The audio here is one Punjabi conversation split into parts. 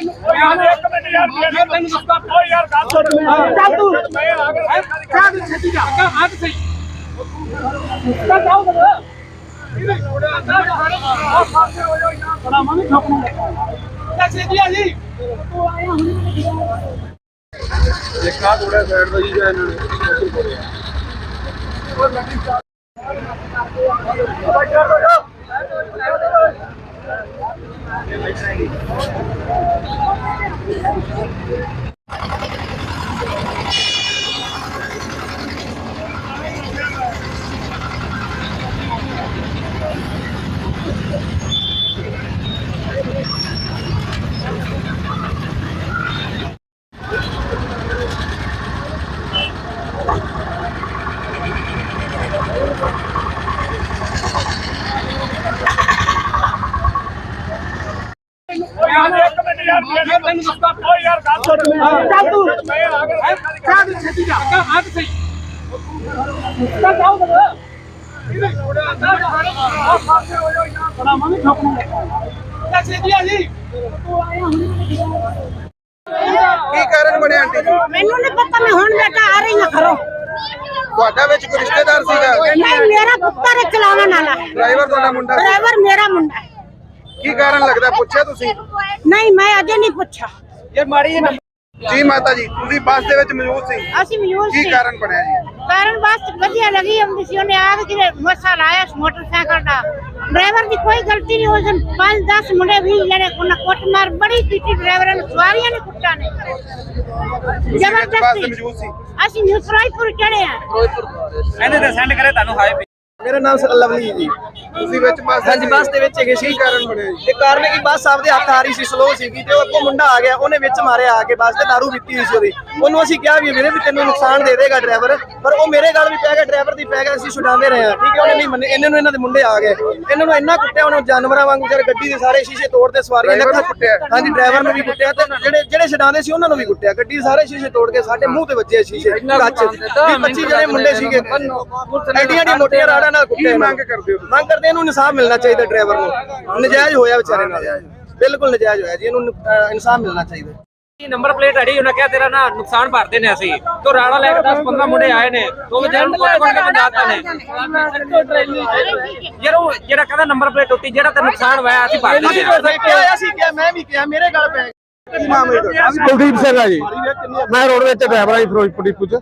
ਯਾਰ ਇੱਕ ਮਿੰਟ ਯਾਰ ਮੈਂ ਤੈਨੂੰ ਦੱਸਦਾ ਓ ਯਾਰ ਗੱਲ ਸੁਣ ਚੱਲ ਤੂੰ ਮੈਂ ਆ ਗਿਆ ਕਾਹ ਦੀ ਛੱਡੀ ਜਾ ਕਾ ਹੱਥ ਸਹੀ ਕਾ ਜਾਓ ਕਰ ਇਹਨੇ ਛੋੜਿਆ ਨਾ ਆ ਪਾਸੇ ਹੋ ਜਾਓ ਯਾਰ ਬੜਾ ਮਨ ਠੋਕਣਾ ਕਾ ਛੱਡੀ ਆ ਜੀ ਤੂੰ ਆਇਆ ਹੁਣ ਦੇਖਾ ਥੋੜਾ ਸਾਈਡ ਤੋਂ ਜੀ ਜਾਂ ਇਹਨਾਂ ਨੇ। ਯਾਰ Thank you. ਕਾਹ ਦੀ ਛੱਡੀ ਜਾ ਕਾ ਹੱਥ ਸਹੀ ਕਾ ਜਾਓ ਕਰ ਇਹਨੇ ਛੋੜਿਆ ਨਾ ਆ ਪਾਸੇ ਹੋ ਜਾਓ ਯਾਰ ਬੜਾ ਮਨ ਠੋਕਣਾ ਕਾ ਛੱਡੀ ਆ ਜੀ ਤੂੰ ਆਇਆ ਹੁਣ ਕੀ ਕਾਰਨ ਬਣਿਆ ਆਂਟੀ ਜੀ? ਮੈਨੂੰ ਨਹੀਂ ਪਤਾ ਮੈਂ ਹੁਣ ਬੇਟਾ ਆ ਰਹੀ ਹਾਂ ਘਰੋਂ। ਤੁਹਾਡਾ ਵਿੱਚ ਕੋਈ ਰਿਸ਼ਤੇਦਾਰ ਸੀਗਾ? ਨਹੀਂ ਮੇਰਾ ਪੁੱਤਰ ਹੈ ਚਲਾਉਣ ਵਾਲਾ। ਡਰਾਈਵਰ ਤੁਹਾਡਾ ਮੁੰਡਾ? ਡਰਾਈਵਰ ਮੇਰਾ ਮੁੰਡਾ ਹੈ। ਕੀ ਕਾਰਨ ਲੱਗਦਾ? ਪੁੱਛਿਆ ਤੁਸੀਂ? ਨਹੀਂ ਮੈਂ ਅਜੇ ਨਹੀਂ ਪੁੱਛਾ ਜੀ ਮਾਤਾ ਜੀ ਤੁਸੀਂ ਬੱਸ ਦੇ ਵਿੱਚ ਮੌਜੂਦ ਸੀ? ਅਸੀਂ ਮਯੂਰ ਕੀ ਸੀ। ਕਾਰਨ ਬਣਿਆ ਜੀ? ਕਾਰਨ ਬਸ ਵਧੀਆ ਲੱਗੀ ਹਮ ਸੀ ਉਹਨੇ ਆ ਕੇ ਮਸਾ ਲਾਇਆ ਇਸ ਮੋਟਰਸਾਈਕਲ ਦਾ। ਡਰਾਈਵਰ ਦੀ ਕੋਈ ਗਲਤੀ ਨਹੀਂ ਉਸ ਦਿਨ 5 10 ਮੁੰਡੇ ਵੀ ਜਿਹੜੇ ਉਹਨਾਂ ਕੁੱਟ ਮਾਰ ਬੜੀ ਕੀਤੀ ਡਰਾਈਵਰਾਂ ਨੇ ਸਵਾਰੀਆਂ ਨੇ ਕੁੱਟਾਂ ਨੇ। ਬੱਸ ਦੇ ਜ਼ਬਰਦਸਤੀ। ਮੌਜੂਦ ਸੀ? ਅਸੀਂ ਨਿਊ ਫਰਾਈਪੁਰ ਚੜੇ ਆ। ਇਹਨੇ ਤਾਂ ਸੈਂਡ ਕਰੇ ਤੁਹਾਨੂੰ ਹਾਈ ਮੇਰਾ ਨਾਮ ਸਰ ਲਵਲੀ ਜੀ। ਤੁਸੀਂ ਵਿੱਚ ਬੱਸ ਦੇ ਹਾਂਜੀ ਬੱਸ ਦੇ ਵਿੱਚ ਹੈਗੇ ਸੀ। ਕਾਰਨ ਬਣਿਆ ਜੀ? ਤੇ ਕਾਰਨ ਹੈ ਕਿ ਬੱਸ ਆਪਦੇ ਹੱਥ ਆ ਰਹੀ ਸੀ ਸਲੋ ਸੀਗੀ ਤੇ ਉਹ ਅੱਗੋਂ ਮੁੰਡਾ ਆ ਗਿਆ ਉਹਨੇ ਵਿੱਚ ਮਾਰਿਆ ਆ ਕੇ ਬੱਸ ਤੇ ਦਾਰੂ ਪੀਤੀ ਹੋਈ ਸੀ ਉਹਦੀ। ਉਹਨੂੰ ਅਸੀਂ ਕਿਹਾ ਵੀ ਵੀਰੇ ਵੀ ਤੈਨੂੰ ਨੁਕਸਾਨ ਦੇ ਦੇਗਾ ਡਰਾਈਵਰ ਪਰ ਉਹ ਮੇਰੇ ਗੱਲ ਵੀ ਪੈ ਗਿਆ ਡਰਾਈਵਰ ਦੀ ਪੈ ਗਿਆ ਅਸੀਂ ਛੁਡਾਉਂਦੇ ਰਹੇ ਹਾਂ ਠੀਕ ਹੈ ਉਹਨੇ ਨਹੀਂ ਮੰਨੇ ਇਹਨਾਂ ਨੂੰ ਇਹਨਾਂ ਦੇ ਮੁੰਡੇ ਆ ਗਏ। ਇਹਨਾਂ ਨੂੰ ਇੰਨਾ ਕੁੱਟਿਆ ਉਹਨੂੰ ਜਾਨਵਰਾਂ ਵਾਂਗੂ ਜਿਹੜੇ ਗੱਡੀ ਦੇ ਸਾਰੇ ਸ਼ੀਸ਼ੇ ਤੋੜਦੇ ਸਵਾਰੀਆਂ ਨੂੰ ਕੁੱਟਿਆ? ਹਾਂਜੀ ਡਰਾਈਵਰ ਨੂੰ ਵੀ ਕੁੱਟਿਆ ਤੇ ਜਿਹੜੇ ਜਿਹੜੇ ਛਡਾਉਂਦੇ ਸੀ ਉਹਨਾਂ ਨੂੰ ਵੀ ਕੁੱਟਿਆ। ਗੱਡੀ ਦੇ ਸਾਰੇ ਸ਼ੀਸ਼ੇ ਤੋੜ ਕੇ ਸਾਡੇ ਮੂੰਹ ਤੇ ਵੱਜੇ ਸ਼ੀਸ਼ੇ ਕੱਚ। 25 ਜਿਹੜੇ ਮੁੰਡੇ ਸੀਗੇ। ਐਡੀਆਂ ਐਡੀਆਂ ਮੋਟੀਆਂ ਰਾੜਾਂ ਨਾਲ ਕੁੱਟਿਆ ਇਹਨਾਂ ਮੰਗ ਨੂੰ। ਕਰਦੇ ਹੋ ਮੰਗ ਕਰਦੇ ਇਹਨੂੰ ਇਨਸਾਫ ਮਿਲਣਾ ਚਾਹੀਦਾ ਡਰਾਈਵਰ ਨੂੰ। ਨਜਾਇਜ਼ ਹੋਇਆ ਵਿਚਾਰੇ ਨਾਲ। ਬਿਲਕੁਲ ਨਜਾਇਜ਼ ਹੋਇਆ ਜੀ ਇਹਨੂੰ ਅਹ, ਇਨਸਾਫ ਮਿਲਣਾ ਚਾਹੀਦਾ। ਨੰਬਰ ਪਲੇਟ ਅੜੀ ਉਹਨਾਂ ਕਿਹਾ ਤੇਰਾ ਨਾ ਨੁਕਸਾਨ ਭਰਦੇ ਨੇ ਅਸੀਂ। ਤੋਂ ਰਾਣਾ ਲੈ ਕੇ 10 15 ਮੁੰਡੇ ਆਏ ਨੇ। ਤੋਂ ਵਿਚਾਰੇ ਨੂੰ ਕੋਟ ਕੋਟ ਕੇ ਪੰਜਾਤਾ ਨੇ? ਯਾਰ ਉਹ ਜਿਹੜਾ ਕਹਿੰਦਾ ਨੰਬਰ ਪਲੇਟ ਟੁੱਟੀ ਜਿਹੜਾ ਤੇ ਨੁਕਸਾਨ ਹੋਇਆ ਅਸੀਂ ਭਰ ਅਸੀਂ ਦਿੰਦੇ ਹਾਂ ਕਿਹਾ ਅਸੀਂ ਕਿਹਾ ਮੈਂ ਵੀ ਕਿਹਾ ਮੇਰੇ ਗੱਲ ਪੈ ਕੀ ਮਾਮਲਾ ਤੁਹਾਡਾ ਕੁਲਦੀਪ ਸਿੰਘ ਆ ਜੀ। ਮੈਂ ਰੋਡਵੇਜ਼ ਚ ਡਰਾਈਵਰ ਆ ਜੀ ਫਿਰੋਜ਼ਪੁਰ ਡਿਪੂ ਚ।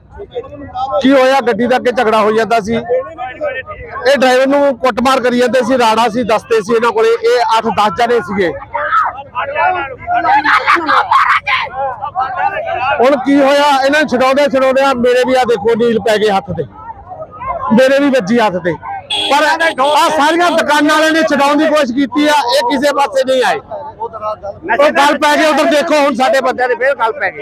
ਕੀ ਹੋਇਆ? ਗੱਡੀ ਦਾ ਅੱਗੇ ਝਗੜਾ ਹੋ ਜਾਂਦਾ ਸੀ। ਇਹ ਡਰਾਈਵਰ ਨੂੰ ਕੁੱਟਮਾਰ ਕਰੀ ਜਾਂਦੇ ਸੀ, ਰਾੜਾ ਸੀ ਦੱਸਦੇ ਸੀ ਇਹਨਾਂ ਕੋਲੇ। ਇਹ 8-10 ਜਣੇ ਸੀਗੇ। ਹੁਣ ਕੀ ਹੋਇਆ? ਇਹਨਾਂ ਨੂੰ ਛਡਾਉਂਦੇ ਛਡਾਉਂਦੇ ਆ ਮੇਰੇ ਵੀ ਆ ਦੇਖੋ, ਨੀਲ ਪੈ ਗਏ ਹੱਥ ਤੇ। ਮੇਰੇ ਵੀ ਵੱਜੀ ਹੱਥ ਤੇ। ਪਰ ਆ ਸਾਰੀਆਂ ਦੁਕਾਨਾਂ ਵਾਲਿਆਂ ਨੇ ਛਡਾਉਣ ਦੀ ਕੋਸ਼ਿਸ਼ ਕੀਤੀ ਆ। ਇਹ ਕਿਸੇ ਪਾਸੇ ਨਹੀਂ ਆਏ। ਨਸ਼ੇ ਗੱਲ ਪੈ ਗਏ ਉਧਰ ਦੇਖੋ ਹੁਣ ਸਾਡੇ ਬੰਦਿਆਂ ਦੇ ਫੇਰ ਗੱਲ ਪੈ ਗਈ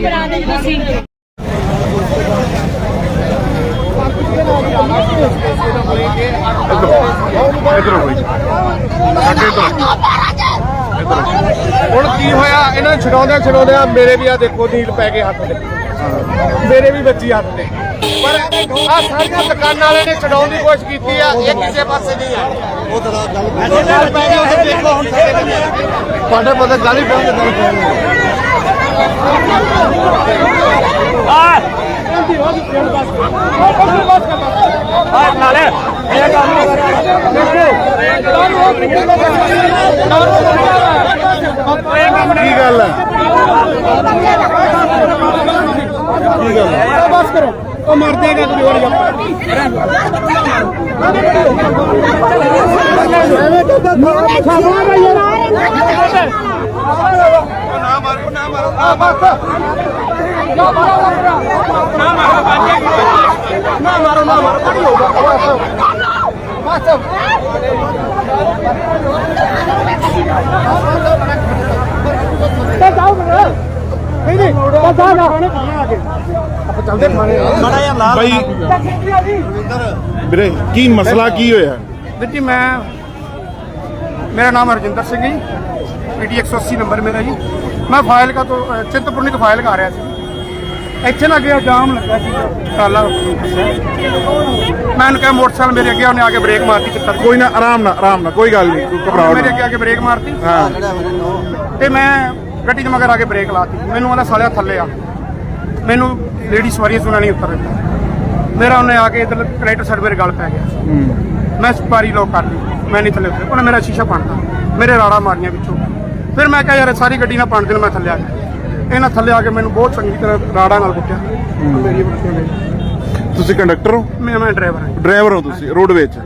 ਬਣਾ ਦੇ ਤੁਸੀਂ ਹੁਣ ਕੀ ਹੋਇਆ? ਇਹਨਾਂ ਛਡਾਉਂਦੇ ਛਡਾਉਂਦੇ ਮੇਰੇ ਵੀ ਆ ਦੇਖੋ ਨੀਲ ਪੈ ਗਏ ਹੱਥ ਤੇ। ਮੇਰੇ ਵੀ ਬੱਚੀ ਹੱਥ ਤੇ। ਪਰ ਆ ਸਾਰੀਆਂ ਦੁਕਾਨਾਂ ਵਾਲੇ ਨੇ ਛਡਾਉਣ ਦੀ ਕੋਸ਼ਿਸ਼ ਕੀਤੀ ਆ ਇਹ ਕਿਸੇ ਪਾਸੇ ਨਹੀਂ ਆ। ਉਹ ਤਾਂ ਗੱਲ ਪੈ ਗਈ। ਉਹ ਦੇਖੋ ਹੁਣ ਤੁਹਾਡੇ ਪਤਾ ਗੱਲ ਹੀ ਪਹੁੰਚ ਗਈ। ਕੀ ਗੱਲ ਹੈ ਕੀ ਗੱਲ ਹੈ ਬਸ ਕਰੋ ਉਹ ਮਰ ਜਾਏਗਾ ਕੋਈ ਹੋਰ ਨਾ ਮਾਰੋ ਨਾ ਮਾਰੋ। ਆ ਬਸ। ਨਾ ਮਾਰੋ ਨਾ ਮਾਰੋ। ਕੀ ਹੋਊਗਾ। ਬਸ। ਤੇ ਜਾਓ ਫਿਰ। ਨਹੀਂ ਨਹੀਂ ਬਸ ਆ ਜਾ। ਆਪਾਂ ਚੱਲਦੇ ਥਾਣੇ। ਬੜਾ ਯਾਰ ਲਾਲ ਭਾਈ ਵੀਰੇ ਕੀ ਮਸਲਾ ਕੀ ਹੋਇਆ? ਵੀਰ ਜੀ ਮੈਂ ਮੇਰਾ ਨਾਮ ਹਰਜਿੰਦਰ ਸਿੰਘ ਜੀ। ਪੀਟੀ 180 ਨੰਬਰ ਮੇਰਾ ਜੀ। ਮੈਂ ਫਾਇਲ ਤੋਂ ਅ, ਚਿੰਤਪੁਰਨੀ ਤੋਂ ਫਾਇਲ ਆ ਰਿਹਾ ਸੀ। ਇੱਥੇ ਨਾ ਗਿਆ ਜਾਮ ਲੱਗਾ ਸੀ ਟਰਾਲਾ ਮੈਂ ਉਹਨੂੰ ਕਿਹਾ ਮੋਟਰਸਾਈਕਲ ਮੇਰੇ ਅੱਗੇ ਉਹਨੇ ਆ ਕੇ ਬ੍ਰੇਕ ਮਾਰਤੀ ਚੱਕਰ। ਕੋਈ ਨਾ ਆਰਾਮ ਨਾਲ ਆਰਾਮ ਨਾਲ ਕੋਈ ਗੱਲ ਨਹੀਂ ਤੂੰ ਘਬਰਾਓ ਮੇਰੇ ਅੱਗੇ ਆ ਕੇ ਬ੍ਰੇਕ ਮਾਰਤੀ। ਹਾਂ। ਤੇ ਮੈਂ ਗੱਡੀ 'ਚ ਮਗਰ ਆ ਕੇ ਬ੍ਰੇਕ ਲਾਤੀ। ਮੈਨੂੰ ਉਹਦਾ ਸਾਲਿਆ ਥੱਲੇ ਆ। ਮੈਨੂੰ ਲੇਡੀ ਸਵਾਰੀਆਂ ਸੁਣਾ ਨਹੀਂ ਉੱਤਰ ਦਿੱਤਾ। ਮੇਰਾ ਉਹਨੇ ਆ ਕੇ ਇਧਰ ਕਨੈਕਟਰ ਸਾਈਡ ਮੇਰੇ ਗਲ ਪੈ ਗਿਆ। ਮੈਂ ਸਪਾਰੀ ਲੋਕ ਕਰ ਲਈ। ਮੈਂ ਨਹੀਂ ਥੱਲੇ ਉਤਰਿਆ। ਉਹਨੇ ਮੇਰਾ ਸ਼ੀਸ਼ਾ ਪਾੜਤਾ ਮੇਰੇ ਰਾੜਾ ਮਾਰੀਆਂ ਵਿੱਚੋਂ। ਫਿਰ ਮੈਂ ਕਿਹਾ ਯਾਰ ਸਾਰੀ ਗੱਡੀ ਨਾ ਪਾਣ ਦੇਣ ਮੈਂ ਥੱਲੇ ਆ ਗਿਆ। ਇਹਨਾਂ ਥੱਲੇ ਆ ਕੇ ਮੈਨੂੰ ਬਹੁਤ ਚੰਗੀ ਤਰ੍ਹਾਂ ਰਾੜਾ ਨਾਲ ਕੁੱਟਿਆ। ਮੇਰੀ ਨੇ ਤੁਸੀਂ ਕੰਡਕਟਰ ਹੋ? ਮੈਂ ਮੈਂ ਡਰਾਈਵਰ ਹਾਂ ਡਰਾਈਵਰ ਹੋ ਤੁਸੀਂ ਰੋਡਵੇਜ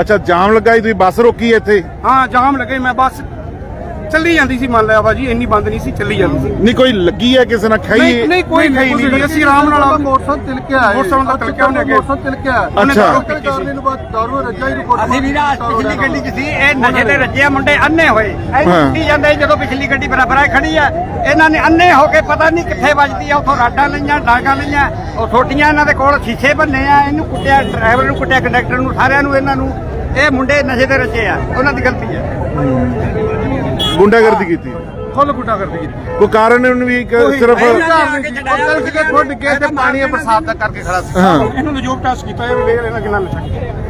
ਅੱਛਾ ਜਾਮ ਲੱਗਾ ਸੀ ਤੁਸੀਂ ਬੱਸ ਰੋਕੀ ਇੱਥੇ? ਹਾਂ ਜਾਮ ਲੱਗੇ ਮੈਂ ਬੱਸ ਚੱਲੀ ਜਾਂਦੀ ਸੀ ਮੰਨ ਲਿਆ ਬਾਜੀ ਇੰਨੀ ਬੰਦ ਨਹੀਂ ਸੀ ਚੱਲੀ ਜਾਂਦੀ ਸੀ। ਨਹੀਂ ਕੋਈ ਲੱਗੀ ਹੈ ਕਿਸੇ ਨਾਲ? ਖਾਈ ਨਹੀਂ ਨਹੀਂ ਕੋਈ ਨਹੀਂ ਨਹੀਂ ਅਸੀਂ ਆਰਾਮ ਨਾਲ ਆ ਮੋਟਰਸਾਈਕਲ ਤਿਲਕਿਆ ਹੈ ਮੋਟਰਸਾਈਕਲ ਦਾ ਤਿਲਕਿਆ ਉਹਨੇ ਅੱਗੇ ਮੋਟਰਸਾਈਕਲ ਤਿਲਕਿਆ ਅੱਛਾ। ਅਸੀਂ ਵੀ ਨਾ ਪਿਛਲੀ ਗੱਡੀ 'ਚ ਸੀ। ਇਹ ਨਸ਼ੇ ਦੇ ਰੱਜੇ ਮੁੰਡੇ ਅੰਨੇ ਹੋਏ। ਇਹ। ਟੁੱਟੀ ਜਾਂਦੇ ਸੀ ਜਦੋਂ ਪਿਛਲੀ ਗੱਡੀ ਬਰਾਬਰ ਆ ਖੜੀ ਆ। ਇਹਨਾਂ ਨੇ ਅੰਨੇ ਹੋ ਕੇ ਪਤਾ ਨਹੀਂ ਕਿੱਥੇ ਵੱਜਦੀ ਆ ਉਥੋਂ ਰਾਡਾਂ ਲਈਆਂ ਡਾਂਗਾਂ ਲਈਆਂ। ਉਹ ਛੋਟੀਆਂ ਇਹਨਾਂ ਦੇ ਕੋਲ ਸ਼ੀਸ਼ੇ ਭੰਨੇ ਆ ਇਹਨੂੰ ਕੁੱਟਿਆ ਡਰਾਈਵਰ ਨੂੰ ਕੁੱਟਿਆ ਕੰਡਕਟਰ ਨੂੰ ਸਾਰਿਆਂ ਨੂੰ ਇਹਨਾਂ ਨੂੰ। ਇਹ ਮੁੰਡੇ ਨਸ਼ੇ ਦੇ ਰੱਜੇ ਆ। ਉਹਨਾਂ ਦੀ ਗਲਤੀ ਹੈ ਗੁੰਡਾਗਰਦੀ ਕੀਤੀ। ਫੁੱਲ ਗੁੱਟਾ ਕਰਦੀ ਕੀਤੀ। ਕੋਈ ਕਾਰਨ ਉਹਨੂੰ ਵੀ ਇੱਕ ਸਿਰਫ ਉੱਤਰ ਕੇ ਖੁੱਡ ਕੇ ਤੇ ਪਾਣੀ ਬਰਸਾਤ ਦਾ ਕਰਕੇ ਖੜਾ ਸੀ। ਹਾਂ। ਇਹਨੂੰ ਜੋਬ ਟਾਸ ਕੀਤਾ ਇਹ ਵੇਖ ਲੈਣਾ ਕਿੰਨਾ ਨਸ਼ਾ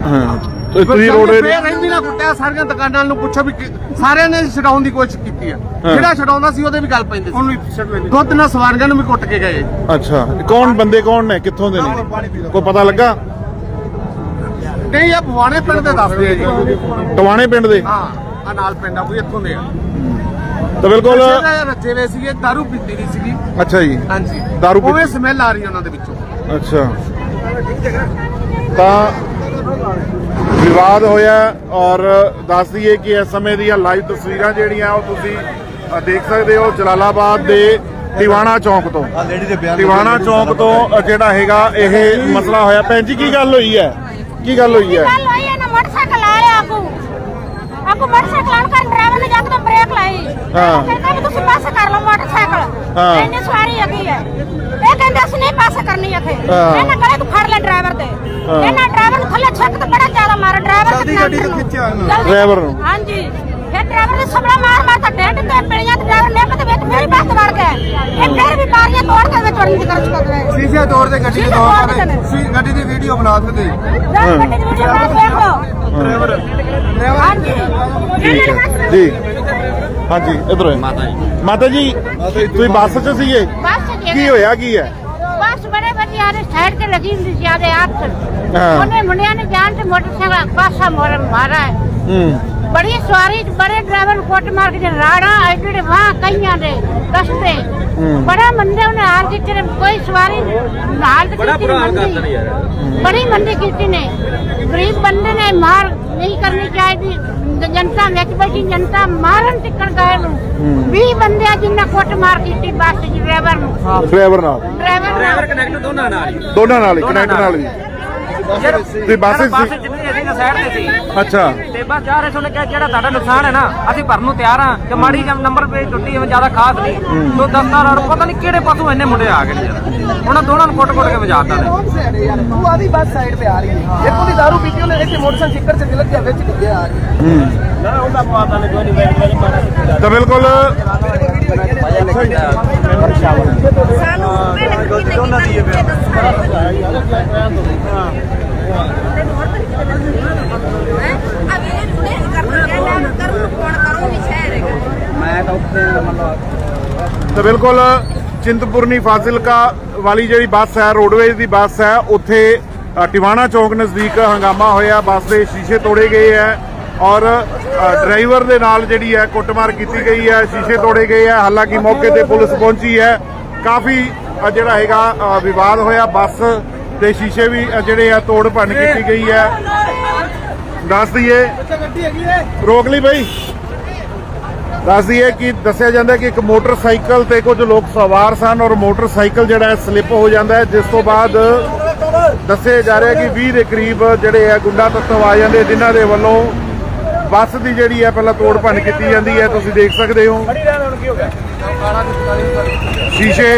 ਹਾਂ। ਤੇ ਤੁਸੀਂ ਰੋਡਵੇਜ ਫੇਰ ਰਹਿੰਦੀ ਨਾ ਕੁੱਟਿਆ ਸਾਰੀਆਂ ਦੁਕਾਨਾਂ ਨੂੰ ਪੁੱਛੋ ਵੀ ਸਾਰਿਆਂ ਨੇ ਛਡਾਉਣ ਦੀ ਕੋਸ਼ਿਸ਼ ਕੀਤੀ ਆ। ਜਿਹੜਾ ਛਡਾਉਂਦਾ ਸੀ ਉਹਦੇ ਵੀ ਗੱਲ ਪੈਂਦੀ ਸੀ। ਉਹਨੂੰ ਛੱਡ ਲੈਂਦੇ ਦੁੱਧ ਨਾਲ ਸਵਾਰੀਆਂ ਨੂੰ ਵੀ ਕੁੱਟ ਕੇ ਗਏ। ਅੱਛਾ। ਕੌਣ ਬੰਦੇ ਕੌਣ ਨੇ? ਕਿੱਥੋਂ ਦੇ ਨੇ? ਕੋਈ ਪਤਾ ਲੱਗਾ? ਨਹੀਂ ਇਹ ਭਵਾਨੇ ਪਿੰਡ ਦੇ ਦੱਸਦੇ ਆ ਜੀ। ਟਵਾਣੇ ਪਿੰਡ ਦੇ? ਹਾਂ ਆ ਨਾਲ ਪਿੰਡ ਆ ਕੋਈ ਇੱਥੋਂ ਦੇ ਆ। ਤਾਂ ਬਿਲਕੁਲ ਰੱਜੇ ਵੇ ਸੀਗੇ ਦਾਰੂ ਪੀਤੀ ਨਹੀਂ ਸੀਗੀ। ਅੱਛਾ ਜੀ। ਹਾਂਜੀ। ਦਾਰੂ ਪੀਤੀ ਉਵੇਂ ਸਮੈਲ ਆ ਰਹੀ ਉਹਨਾਂ ਦੇ ਵਿੱਚੋਂ। ਅੱਛਾ। ਤਾਂ ਵਿਵਾਦ ਹੋਇਆ ਔਰ ਦੱਸ ਦਈਏ ਕਿ ਇਸ ਸਮੇਂ ਦੀਆਂ ਲਾਈਵ ਤਸਵੀਰਾਂ ਜਿਹੜੀਆਂ ਉਹ ਤੁਸੀਂ ਅ, ਦੇਖ ਸਕਦੇ ਹੋ ਜਲਾਲਾਬਾਦ ਦੇ ਟਿਵਾਣਾ ਚੌਂਕ ਤੋਂ। ਟਿਵਾਣਾ ਚੌਂਕ ਤੋਂ ਅ, ਜਿਹੜਾ ਹੈਗਾ ਇਹ ਮਸਲਾ ਹੋਇਆ। ਭੈਣ ਜੀ ਕੀ ਗੱਲ ਹੋਈ ਹੈ? ਕੀ ਗੱਲ ਹੋਈ ਹੈ? ਕੱਲ ਹੋਈ ਹੈ? ਨਾ ਮੋਟਰਸਾਈਕਲ ਆਇਆ ਆਪੂ ਆਪੂ ਮੋਟਰਸਾਈਕਲ ਆਣ ਕਰ ਡਰਾਈਵਰ ਨੇ ਜੱਕਦਮ ਬ੍ਰੇਕ ਲਾਈ ਹਾਂ। ਕਹਿੰਦਾ ਵੀ ਤੁਸੀਂ ਪਾਸ ਕਰ ਲਓ ਮੋਟਰਸਾਈਕਲ ਹਾਂ। ਇੰਨੀ ਸਵਾਰੀ ਹੈਗੀ ਹੈ ਇਹ ਕਹਿੰਦੇ ਅਸੀਂ ਨਹੀਂ ਪਾਸ ਕਰਨੀ ਇੱਥੇ ਹਾਂ। ਇਹਨਾਂ ਗਲੇ ਤੋਂ ਫੜ ਲੈ ਡਰਾਈਵਰ ਤੇ ਹਾਂ। ਇਹਨਾਂ ਡਰਾਈਵਰ ਨੂੰ ਥੱਲੇ ਛੱਕ ਤੇ ਬੜਾ ਜ਼ਿਆਦਾ ਮਾਰ ਡਰਾਈਵਰ ਜਲਦੀ ਗੱਡੀ ਤੋਂ ਖਿੱਚਿਆ ਇਹਨਾਂ। ਡਰਾਈਵਰ ਨੂੰ। ਹਾਂਜੀ ਫਿਰ ਡਰਾਈਵਰ ਨੇ ਸਬੜਾ ਮਾਰ ਮਾਰ ਤਾਂ ਡੈਂਟ ਤੇ ਪਈਆਂ ਤੇ ਡਰਾਈਵਰ ਨੇ ਤੇ ਵਿੱਚ ਮੇਰੀ ਬੱਸ ਵੜ ਗਿਆ ਇਹ ਫਿਰ ਵੀ ਬਾਰੀਆਂ ਤੋੜ ਕੇ ਵਿੱਚ ਵੜਨ ਦੀ ਕੋਸ਼ਿਸ਼ ਕਰ ਰਿਹਾ ਸ਼ੀਸ਼ੇ ਤੋੜ ਦੇ ਗੱਡੀ ਸ਼ੀਸ਼ੇ ਤੋੜ ਨੇ। ਸੀ ਗੱਡੀ ਦੀ ਵੀਡੀਓ ਬਣਾ ਦਿੱਤੇ। ਜਦ ਗੱਡੀ ਦੀ ਵੀਡੀਓ ਬਣਾ ਦੇਖ। ਲਓ ਡਰਾਈਵਰ। ਹਾਂਜੀ। ਠੀਕ ਹੈ। ਜੀ। ਹਾਂਜੀ ਇਧਰ ਮਾਤਾ ਜੀ। ਮਾਤਾ ਜੀ ਤੁਸੀਂ ਬੱਸ 'ਚ ਸੀਗੇ? ਬਸ ਕੀ ਹੋਇਆ ਕੀ ਹੈ? ਬਸ ਬੜੇ ਬੱਚਿਆਂ ਦੇ ਸਾਈਡ ਤੇ ਲੱਗੀ ਹੁੰਦੀ ਸੀ ਆਦੇ ਹੱਥ ਹਾਂ। ਉਹਨੇ ਮੁੰਡਿਆਂ ਨੇ ਜਾਣ ਤੇ ਮੋਟਰਸਾਈਕਲ ਪਾਸਾ ਮੋਰ ਮਾਰਾ ਹੈ ਹੂੰ। ਬੜੀ ਸਵਾਰੀ ਚ ਬੜੇ ਡਰਾਈਵਰ ਕੁੱਟ ਮਾਰ ਕੇ ਤੇ ਰਾੜਾ ਐਡੇ ਵਾਹ ਕਈਆਂ ਦੇ ਰਸਤੇ। ਹੂੰ। ਬੜਾ ਮੰਦੇ ਉਹਨੇ ਹਾਲ ਕੀਤੀ ਨੇ ਕੋਈ ਸਵਾਰੀ ਬੜਾ ਕੀਤੀ ਬੁਰਾ ਹਾਲ ਮੰਦੀ। ਬੜੀ ਮੰਦੀ ਕੀਤੀ ਨੇ। ਗਰੀਬ ਬੰਦੇ ਨੇ ਮਾਰ ਨਹੀਂ ਕਰਨੀ ਚਾਹੀਦੀ। ਜਨਤਾ ਵਿੱਚ ਬੈਠੀ ਜਨਤਾ ਮਾਰਨ ਟਿਕਣ ਗਏ ਨੂੰ। 20 ਬੰਦਿਆਂ ਜਿੰਨਾ ਕੁੱਟ ਮਾਰ ਕੀਤੀ ਬੱਸ ਡਰਾਈਵਰ ਨੂੰ। ਡਰਾਈਵਰ ਨਾਲ। ਡਰਾਈਵਰ ਕਨੈਕਟ ਦੋਨਾਂ ਨਾਲ ਦੋਨਾਂ ਨਾਲ ਕਨੈਕਟ ਨਾਲ। ਵੀ ਤੁਸੀਂ ਬੱਸ ਜਿੰਨੀ ਸਾਈਡ ਤੇ ਸੀ। ਅੱਛਾ। ਤੇ ਬਸ ਜਾ ਰਹੇ ਸੀ ਉਹਨੇ ਕਿਹਾ ਜਿਹੜਾ ਤੁਹਾਡਾ ਨੁਕਸਾਨ ਹੈ ਨਾ ਅਸੀਂ ਭਰਨ ਨੂੰ ਤਿਆਰ ਹਾਂ। ਕਿ ਮਾੜੀ ਜਮ ਨੰਬਰ ਪਲੇਟ ਟੁੱਟੀ ਹੈ ਜ਼ਿਆਦਾ ਖਾਸ ਨਹੀਂ। ਤੋਂ ਦਸਤਾਰ ਔਰ ਪਤਾ ਨਹੀਂ ਕਿਹੜੇ ਪਾਸੋਂ ਇੰਨੇ ਮੁੰਡੇ ਆ ਗਏ ਨੇ। ਯਾਰ ਉਹਨਾਂ ਦੋਨਾਂ ਨੂੰ ਕੁੱਟ-ਕੁੱਟ ਕੇ ਵਜਾਤਾ ਨੇ। ਤੂੰ ਆਦੀ ਬੱਸ ਸਾਈਡ ਤੇ ਆ ਰਹੀ ਹੈ। ਇੱਕ ਉਹਦੀ ਦਾਰੂ ਪੀਤੀ ਉਹਨੇ ਇੱਥੇ ਮੋਟਰਸਾਈਕਲ ਚਿੱਕਰ ਚ ਤਿਲਕ ਗਿਆ ਵਿੱਚ ਡਿੱਗਿਆ ਆ ਤਾਂ ਬਿਲਕੁਲ ਤਾਂ ਬਿਲਕੁਲ ਚਿੰਤਪੁਰਨੀ ਫਾਜ਼ਿਲਕਾ ਵਾਲੀ ਜਿਹੜੀ ਬੱਸ ਹੈ ਰੋਡਵੇਜ਼ ਦੀ ਬੱਸ ਹੈ, ਉੱਥੇ ਟਿਵਾਣਾ ਚੌਂਕ ਨਜ਼ਦੀਕ ਹੰਗਾਮਾ ਹੋਇਆ, ਬੱਸ ਦੇ ਸ਼ੀਸ਼ੇ ਤੋੜੇ ਗਏ ਹੈ ਔਰ ਡਰਾਈਵਰ ਦੇ ਨਾਲ ਜਿਹੜੀ ਹੈ ਕੁੱਟਮਾਰ ਕੀਤੀ ਗਈ ਹੈ, ਸ਼ੀਸ਼ੇ ਤੋੜੇ ਗਏ ਹੈ, ਹਾਲਾਂਕਿ ਮੌਕੇ ਤੇ ਪੁਲਿਸ ਪਹੁੰਚੀ ਹੈ। ਕਾਫੀ ਜਿਹੜਾ ਹੈਗਾ ਵਿਵਾਦ ਹੋਇਆ, ਬੱਸ ਦੇ ਸ਼ੀਸ਼ੇ ਵੀ ਜਿਹੜੇ ਆ ਤੋੜ ਭੰਨ ਕੀਤੀ ਗਈ ਹੈ। ਦੱਸ ਦਈਏ। ਰੋਕ ਲਈ ਬਈ। ਦੱਸ ਦਈਏ ਕਿ ਦੱਸਿਆ ਜਾਂਦਾ ਕਿ ਇੱਕ ਮੋਟਰਸਾਈਕਲ ਤੇ ਕੁਝ ਲੋਕ ਸਵਾਰ ਸਨ ਔਰ ਮੋਟਰਸਾਈਕਲ ਜਿਹੜਾ ਹੈ ਸਲਿੱਪ ਹੋ ਜਾਂਦਾ ਹੈ। ਜਿਸ ਤੋਂ ਬਾਅਦ ਦੱਸਿਆ ਜਾ ਰਿਹਾ ਕਿ 20 ਦੇ ਕਰੀਬ ਜਿਹੜੇ ਆ ਗੁੰਡਾ ਤੱਤਵ ਆ ਜਾਂਦੇ, ਜਿਨ੍ਹਾਂ ਦੇ ਵੱਲੋਂ ਬੱਸ ਦੀ ਜਿਹੜੀ ਹੈ ਪਹਿਲਾਂ ਤੋੜ ਭੰਨ ਕੀਤੀ ਜਾਂਦੀ ਹੈ। ਤੁਸੀਂ ਦੇਖ ਸਕਦੇ ਹੋ। ਸ਼ੀਸ਼ੇ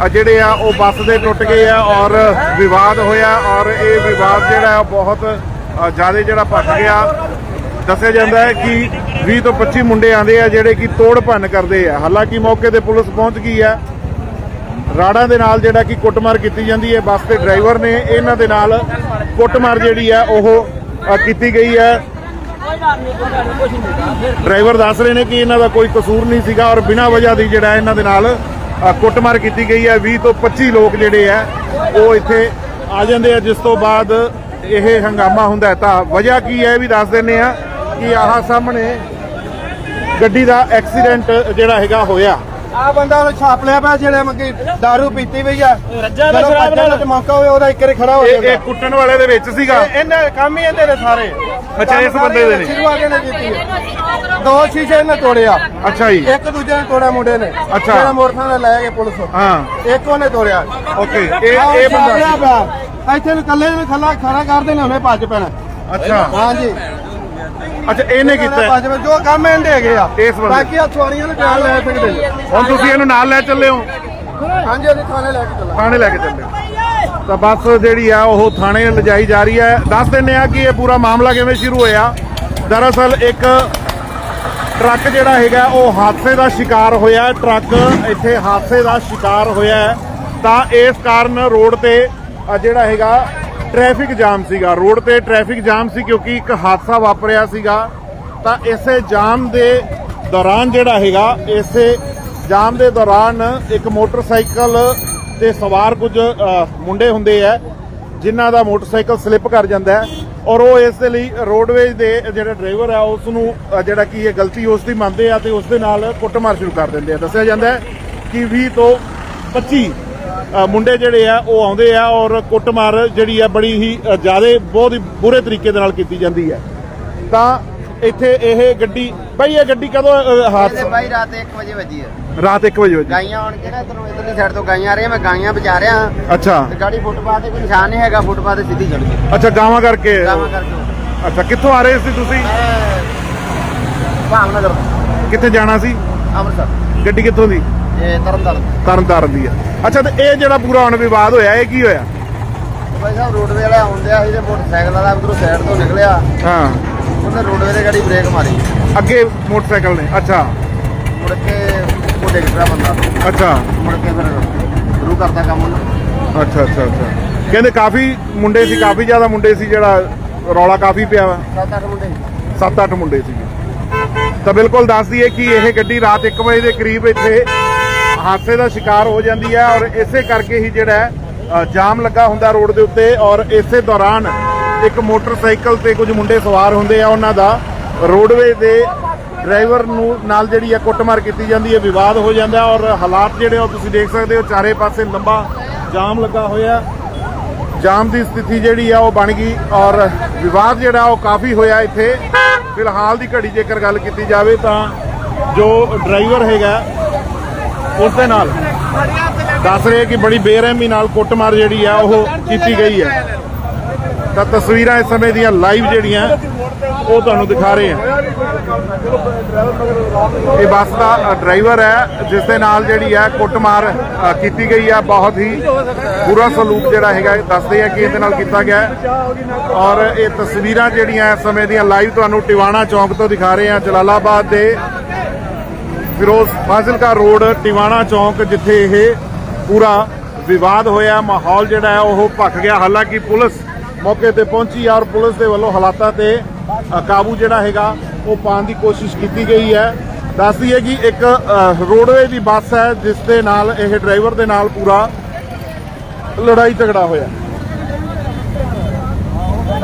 ਆ ਜਿਹੜੇ ਆ, ਉਹ ਬੱਸ ਦੇ ਟੁੱਟ ਗਏ ਆ ਔਰ ਵਿਵਾਦ ਹੋਇਆ ਔਰ ਇਹ ਵਿਵਾਦ ਜਿਹੜਾ ਹੈ ਬਹੁਤ ਜ਼ਿਆਦਾ ਜਿਹੜਾ ਭੱਜ ਗਿਆ। ਦੱਸਿਆ ਜਾਂਦਾ ਹੈ ਕਿ 20 ਤੋਂ 25 ਮੁੰਡੇ ਆਂਦੇ ਆ ਜਿਹੜੇ ਕਿ ਤੋੜ ਭੰਨ ਕਰਦੇ ਆ। ਹਾਲਾਂਕਿ ਮੌਕੇ ਤੇ ਪੁਲਿਸ ਪਹੁੰਚ ਗਈ ਹੈ ਰਾੜਾਂ ਦੇ ਨਾਲ ਜਿਹੜਾ ਕਿ ਕੁੱਟਮਾਰ ਕੀਤੀ ਜਾਂਦੀ ਹੈ, ਬੱਸ ਦੇ ਡਰਾਈਵਰ ਨੇ ਇਹਨਾਂ ਦੇ ਨਾਲ ਕੁੱਟਮਾਰ ਜਿਹੜੀ ਹੈ ਉਹ ਕੀਤੀ ਗਈ ਹੈ। ਡਰਾਈਵਰ ਦੱਸ ਰਹੇ ਨੇ ਕਿ ਇਹਨਾਂ ਦਾ ਕੋਈ ਕਸੂਰ ਨਹੀਂ ਸੀਗਾ ਔਰ ਬਿਨਾਂ ਵਜ੍ਹਾ ਦੀ ਜਿਹੜਾ ਇਹਨਾਂ ਦੇ ਨਾਲ ਕੁੱਟਮਾਰ ਕੀਤੀ ਗਈ ਹੈ। 20 ਤੋਂ 25 ਲੋਕ ਜਿਹੜੇ ਆ ਉਹ ਇੱਥੇ ਆ ਜਾਂਦੇ ਆ। ਜਿਸ ਤੋਂ ਬਾਅਦ ਇਹ ਹੰਗਾਮਾ ਹੁੰਦਾ ਤਾਂ ਵਜ੍ਹਾ ਕੀ ਹੈ ਇਹ ਵੀ ਦੱਸ ਦਿੰਨੇ ਆ ਕਿ ਆਹ ਸਾਹਮਣੇ ਗੱਡੀ ਦਾ ਐਕਸੀਡੈਂਟ ਜਿਹੜਾ ਹੈਗਾ ਹੋਇਆ। ਆ ਬੰਦਾ ਉਹਨੇ ਛਾਪ ਲਿਆ ਪਿਆ ਜਿਹੜੇ ਮੰਗੀ ਦਾਰੂ ਪੀਤੀ ਪਈ ਆ। ਰੱਜਾ ਦਾ ਸ਼ਰਾਬ ਨਾਲ। ਮੌਕਾ ਹੋਵੇ ਉਹਦਾ ਇੱਕ ਰੇ ਖੜਾ ਹੋ ਇਹ ਜਾਂਦਾ। ਇਹ ਕੁੱਟਣ ਵਾਲੇ ਦੇ ਵਿੱਚ ਸੀਗਾ। ਇਹ- ਇਹਨਾਂ ਕੰਮ ਹੀ ਇਹਦੇ ਨੇ ਸਾਰੇ। ਅੱਛਾ, ਇਸ ਬੰਦੇ ਦੇ ਨੇ। ਸ਼ੁਰੂ ਆ ਕੇ ਨੇ ਕੀਤੀ ਹੈ। ਦੋ ਸ਼ੀਸ਼ੇ ਇਹਨੇ ਤੋੜਿਆ। ਅੱਛਾ ਜੀ। ਇੱਕ ਦੂਜੇ ਨੇ ਤੋੜਿਆ ਮੁੰਡੇ ਨੇ। ਅੱਛਾ। ਜਿਹੜਾ ਮੋਟਰਸਾਈਕਲ ਲੈ ਕੇ ਪੁਲਿਸ ਹਾਂ। ਇੱਕ ਉਹਨੇ ਤੋੜਿਆ। ਓਕੇ ਇਹ ਇਹ ਬੰਦਾ ਇੱਥੇ ਨੂੰ ਕੱਲੇ ਨੂੰ ਖੱਲਾ ਖੜਾ ਕਰਦੇ ਨੇ ਉਹਨੇ ਭੱਜ ਪੈਣਾ। ਅੱਛਾ। ਹਾਂਜੀ। ਅੱਛਾ ਇਹਨੇ ਕੀਤਾ ਹੈ। ਪੈਣਾ। ਜੋ ਕੰਮ ਇਹਦੇ ਹੈਗੇ ਆ ਇਸ ਬੰਦੇ। ਬਾਕੀ ਆ ਸਵਾਰੀਆਂ ਨੂੰ ਬਿਆਨ ਲੈ ਸਕਦੇ। ਹੁਣ ਤੁਸੀਂ ਇਹਨੂੰ ਨਾਲ ਲੈ ਚੱਲੇ ਹੋ ਹਾਂਜੀ ਅਸੀਂ ਥਾਣੇ ਲੈ ਕੇ ਚੱਲਾਂਗੇ ਥਾਣੇ ਲੈ ਕੇ ਚੱਲੇ ਹੋ। ਤਾਂ ਬੱਸ ਜਿਹੜੀ ਆ ਉਹ ਥਾਣੇ ਲਿਜਾਈ ਜਾ ਰਹੀ ਹੈ ਦੱਸ ਦਿੰਨੇ ਆ ਕਿ ਇਹ ਪੂਰਾ ਮਾਮਲਾ ਕਿਵੇਂ ਸ਼ੁਰੂ ਹੋਇਆ ਦਰਅਸਲ ਇੱਕ ਟਰੱਕ ਜਿਹੜਾ ਹੈਗਾ ਉਹ ਹਾਦਸੇ ਦਾ ਸ਼ਿਕਾਰ ਹੋਇਆ ਹੈ। ਟਰੱਕ ਇੱਥੇ ਹਾਦਸੇ ਦਾ ਸ਼ਿਕਾਰ ਹੋਇਆ ਹੈ। ਤਾਂ ਇਸ ਕਾਰਨ ਰੋਡ ਤੇ ਅ, ਜਿਹੜਾ ਹੈਗਾ ਟ੍ਰੈਫਿਕ ਜਾਮ ਸੀਗਾ। ਰੋਡ ਤੇ ਟ੍ਰੈਫਿਕ ਜਾਮ ਸੀ ਕਿਉਂਕਿ ਇੱਕ ਹਾਦਸਾ ਵਾਪਰਿਆ ਸੀਗਾ। ਤਾਂ ਇਸੇ ਜਾਮ ਦੇ ਦੌਰਾਨ ਜਿਹੜਾ ਹੈਗਾ, ਇਸੇ ਜਾਮ ਦੇ ਦੌਰਾਨ ਇੱਕ ਮੋਟਰਸਾਈਕਲ ਤੇ ਸਵਾਰ ਕੁਝ ਮੁੰਡੇ ਹੁੰਦੇ ਆ, ਜਿਨ੍ਹਾਂ ਦਾ ਮੋਟਰਸਾਈਕਲ ਸਲਿੱਪ ਕਰ ਜਾਂਦਾ ਹੈ ਔਰ ਉਹ ਇਸ ਦੇ ਲਈ ਰੋਡਵੇਜ ਦੇ ਜਿਹੜਾ ਡਰਾਈਵਰ ਆ ਉਸ ਨੂੰ ਜਿਹੜਾ ਕੀ ਇਹ ਗਲਤੀ ਉਸ ਦੀ ਮੰਨਦੇ ਆ ਤੇ ਉਸ ਦੇ ਨਾਲ ਕੁੱਟਮਾਰ ਸ਼ੁਰੂ ਕਰ ਦਿੰਦੇ ਆ। ਦੱਸਿਆ ਜਾਂਦਾ ਕਿ 20 ਤੋਂ 25 ਮੁੰਡੇ ਜਿਹੜੇ ਆ ਉਹ ਆਉਂਦੇ ਆ ਔਰ ਕੁੱਟਮਾਰ ਜਿਹੜੀ ਆ ਬੜੀ ਹੀ ਜ਼ਿਆਦਾ ਬਹੁਤ ਹੀ ਬੁਰੇ ਤਰੀਕੇ ਦੇ ਨਾਲ ਕੀਤੀ ਜਾਂਦੀ ਹੈ। ਤਾਂ ਇੱਥੇ ਇਹ ਗੱਡੀ ਬਈ ਇਹ ਗੱਡੀ ਕਦੋਂ ਹਾਦਸਾ? ਬਾਈ ਰਾਤ 1 ਵਜੇ ਵੱਜੀ ਹੈ ਰਾਤ 1 ਵਜੇ ਵਜੇ। ਗਾਈਆਂ ਆਉਣ ਕੇ ਨਾ ਇਧਰੋਂ ਇਧਰਲੀ ਸਾਈਡ ਤੋਂ ਗਾਈਆਂ ਆ ਰਹੀਆਂ ਮੈਂ ਗਾਈਆਂ ਬਚਾ ਰਿਹਾ। ਹਾਂ ਅੱਛਾ। ਤੇ ਗਾੜੀ ਫੁੱਟਪਾਥ ਤੇ ਕੋਈ ਨਿਸ਼ਾਨ ਨਹੀਂ ਹੈਗਾ ਫੁੱਟਪਾਥ ਤੇ ਸਿੱਧੀ ਚੜ ਗਈ ਅੱਛਾ ਗਾਵਾਂ ਕਰਕੇ? ਗਾਵਾਂ ਕਰਕੇ। ਅੱਛਾ ਕਿੱਥੋਂ ਆ ਰਹੇ ਸੀ ਤੁਸੀਂ? ਭਾਵਨਗਰ। ਕਿੱਥੇ ਜਾਣਾ ਸੀ? ਅੰਮ੍ਰਿਤਸਰ। ਗੱਡੀ ਕਿੱਥੋਂ ਦੀ? ਇਹ ਤਰਨਤਾਰਨ। ਤਰਨ ਤਾਰਨ ਦੀ ਆ। ਅੱਛਾ ਤੇ ਇਹ ਜਿਹੜਾ ਪੂਰਾ ਹੁਣ ਵਿਵਾਦ ਹੋਇਆ ਇਹ ਕੀ ਹੋਇਆ? ਭਾਈ ਸਾਹਿਬ ਰੋਡਵੇ ਵਾਲਾ ਆਉਂਦਿਆ ਸੀ ਤੇ ਮੋਟਰਸਾਈਕਲ ਵਾਲਾ ਉਧਰੋਂ ਸਾਈਡ ਤੋਂ ਨਿਕਲਿਆ। ਹਾਂ। ਉਹਨੇ ਰੋਡਵੇ ਤੇ ਗਾੜੀ ਬ੍ਰੇਕ ਮਾਰੀ। ਅੱਗੇ ਮੋਟਰਸਾਈਕਲ ਨੇ ਅੱਛਾ। ਮੁੜ ਕੇ ਉਹ ਡਿੱਗ ਪਿਆ ਬੰਦਾ। ਅੱਛਾ। ਮੁੜ ਕੇ ਫਿਰ ਸ਼ੁਰੂ ਕਰਤਾ ਕੰਮ ਉਹਨੇ। ਅੱਛਾ ਅੱਛਾ ਅੱਛਾ। ਕਹਿੰਦੇ ਕਾਫੀ ਮੁੰਡੇ ਸੀ ਕਾਫੀ ਜ਼ਿਆਦਾ ਮੁੰਡੇ ਸੀ ਜਿਹੜਾ ਰੌਲਾ ਕਾਫੀ ਪਿਆ ਵਾ। ਸੱਤ ਅੱਠ ਮੁੰਡੇ। 7-8 ਮੁੰਡੇ ਸੀਗੇ। ਤਾਂ ਬਿਲਕੁਲ ਦੱਸ ਦਈਏ ਕਿ ਇਹ ਗੱਡੀ ਰਾਤ 1 ਵਜੇ ਦੇ ਕਰੀਬ ਇੱਥੇ ਹਾਦਸੇ ਦਾ ਸ਼ਿਕਾਰ ਹੋ ਜਾਂਦੀ ਹੈ ਔਰ ਇਸੇ ਕਰਕੇ ਹੀ ਜਿਹੜਾ ਜਾਮ ਲੱਗਾ ਹੁੰਦਾ ਰੋਡ ਦੇ ਉੱਤੇ ਔਰ ਇਸੇ ਦੌਰਾਨ ਇੱਕ ਮੋਟਰਸਾਈਕਲ ਤੇ ਕੁਝ ਮੁੰਡੇ ਸਵਾਰ ਹੁੰਦੇ ਆ ਉਹਨਾਂ ਦਾ। ਰੋਡਵੇ ਦੇ ਡਰਾਈਵਰ ਨੂੰ ਨਾਲ ਜਿਹੜੀ ਹੈ ਕੁੱਟਮਾਰ ਕੀਤੀ ਜਾਂਦੀ ਹੈ, ਵਿਵਾਦ ਹੋ ਜਾਂਦਾ ਔਰ ਹਾਲਾਤ ਜਿਹੜੇ ਉਹ ਤੁਸੀਂ ਦੇਖ ਸਕਦੇ ਹੋ, ਚਾਰੇ ਪਾਸੇ ਲੰਬਾ ਜਾਮ ਲੱਗਾ ਹੋਇਆ। ਜਾਮ ਦੀ ਸਥਿਤੀ ਜਿਹੜੀ ਆ ਉਹ ਬਣ ਗਈ ਔਰ ਵਿਵਾਦ ਜਿਹੜਾ ਉਹ ਕਾਫੀ ਹੋਇਆ ਇੱਥੇ। ਫਿਲਹਾਲ ਦੀ ਘੜੀ ਜੇਕਰ ਗੱਲ ਕੀਤੀ ਜਾਵੇ ਤਾਂ ਜੋ ਡਰਾਈਵਰ ਹੈਗਾ ਉਸ ਦੇ ਨਾਲ। ਦੱਸ ਰਹੇ ਕਿ ਬੜੀ ਬੇਰਹਿਮੀ ਨਾਲ ਕੁੱਟਮਾਰ ਜਿਹੜੀ ਆ, ਉਹ ਕੀਤੀ ਗਈ ਹੈ। ਤਾਂ ਤਸਵੀਰਾਂ ਇਸ ਸਮੇਂ ਦੀਆਂ ਲਾਈਵ ਜਿਹੜੀਆਂ, ਉਹ ਤੁਹਾਨੂੰ ਦਿਖਾ ਰਹੇ ਹਾਂ। ਇਹ ਬੱਸ ਦਾ ਡਰਾਈਵਰ ਹੈ, ਜਿਸ ਦੇ ਨਾਲ ਜਿਹੜੀ ਹੈ ਕੁੱਟਮਾਰ ਕੀਤੀ ਗਈ ਹੈ ਬਹੁਤ ਹੀ ਬੁਰਾ ਸਲੂਕ ਜਿਹੜਾ ਹੈਗਾ, ਇਹ ਦੱਸਦੇ ਆ ਕਿ ਇਹਦੇ ਨਾਲ ਕੀਤਾ ਗਿਆ ਔਰ ਇਹ ਤਸਵੀਰਾਂ ਜਿਹੜੀਆਂ ਇਸ ਸਮੇਂ ਦੀਆਂ ਲਾਈਵ ਤੁਹਾਨੂੰ ਟਿਵਾਣਾ ਚੌਂਕ ਤੋਂ ਦਿਖਾ ਰਹੇ ਹਾਂ, ਜਲਾਲਾਬਾਦ ਦੇ ਫਿਰੋਜ਼ ਫਾਜ਼ਿਲਕਾ ਰੋਡ, ਟਿਵਾਣਾ ਚੌਂਕ, ਜਿੱਥੇ ਇਹ ਪੂਰਾ ਵਿਵਾਦ ਹੋਇਆ, ਮਾਹੌਲ ਜਿਹੜਾ ਹੈ, ਉਹ ਭੱਖ ਗਿਆ। ਹਾਲਾਂਕਿ ਪੁਲਿਸ ਮੌਕੇ ਤੇ ਪਹੁੰਚੀ ਔਰ ਪੁਲਿਸ ਦੇ ਵੱਲੋਂ ਹਾਲਾਤਾਂ ਤੇ ਕਾਬੂ ਜਿਹੜਾ ਹੈਗਾ, ਉਹ ਪਾਉਣ ਦੀ ਕੋਸ਼ਿਸ਼ ਕੀਤੀ ਗਈ ਹੈ। ਦੱਸਦੀ ਹੈ ਕਿ ਇੱਕ ਰੋਡਵੇ ਦੀ ਬੱਸ ਹੈ, ਜਿਸ ਦੇ ਨਾਲ ਇਹ ਡਰਾਈਵਰ ਦੇ ਨਾਲ ਪੂਰਾ ਲੜਾਈ ਝਗੜਾ ਹੋਇਆ।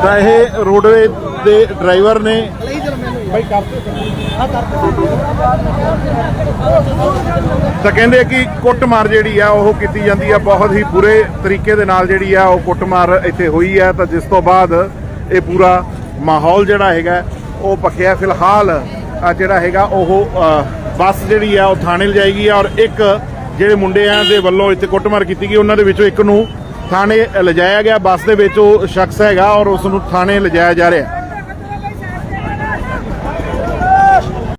ਤਾਂ ਇਹ ਰੋਡਵੇ ਦੇ ਡਰਾਈਵਰ ਨੇ ਤਾਂ ਕਹਿੰਦੇ ਕਿ ਕੁੱਟਮਾਰ ਜਿਹੜੀ ਆ, ਉਹ ਕੀਤੀ ਜਾਂਦੀ ਆ ਬਹੁਤ ਹੀ ਬੁਰੇ ਤਰੀਕੇ ਦੇ ਨਾਲ ਜਿਹੜੀ ਆ, ਉਹ ਕੁੱਟਮਾਰ ਇੱਥੇ ਹੋਈ ਹੈ ਤਾਂ ਜਿਸ ਤੋਂ ਬਾਅਦ ਇਹ ਪੂਰਾ ਮਾਹੌਲ ਜਿਹੜਾ ਹੈਗਾ, ਉਹ ਪੱਕਿਆ ਫਿਲਹਾਲ ਜਿਹੜਾ ਹੈਗਾ, ਉਹ ਬੱਸ ਜਿਹੜੀ ਆ, ਉਹ ਥਾਣੇ ਲਿਜਾਏਗੀ ਔਰ ਇੱਕ ਜਿਹੜੇ ਮੁੰਡਿਆਂ ਦੇ ਵੱਲੋਂ ਇੱਥੇ ਕੁੱਟਮਾਰ ਕੀਤੀ ਗਈ, ਉਹਨਾਂ ਦੇ ਵਿੱਚੋਂ ਇੱਕ ਨੂੰ ਥਾਣੇ ਲਿਜਾਇਆ ਗਿਆ। ਬੱਸ ਦੇ ਵਿੱਚ ਉਹ ਸ਼ਖਸ ਹੈਗਾ ਔਰ ਉਸ ਨੂੰ ਥਾਣੇ ਲਿਜਾਇਆ ਜਾ ਰਿਹਾ।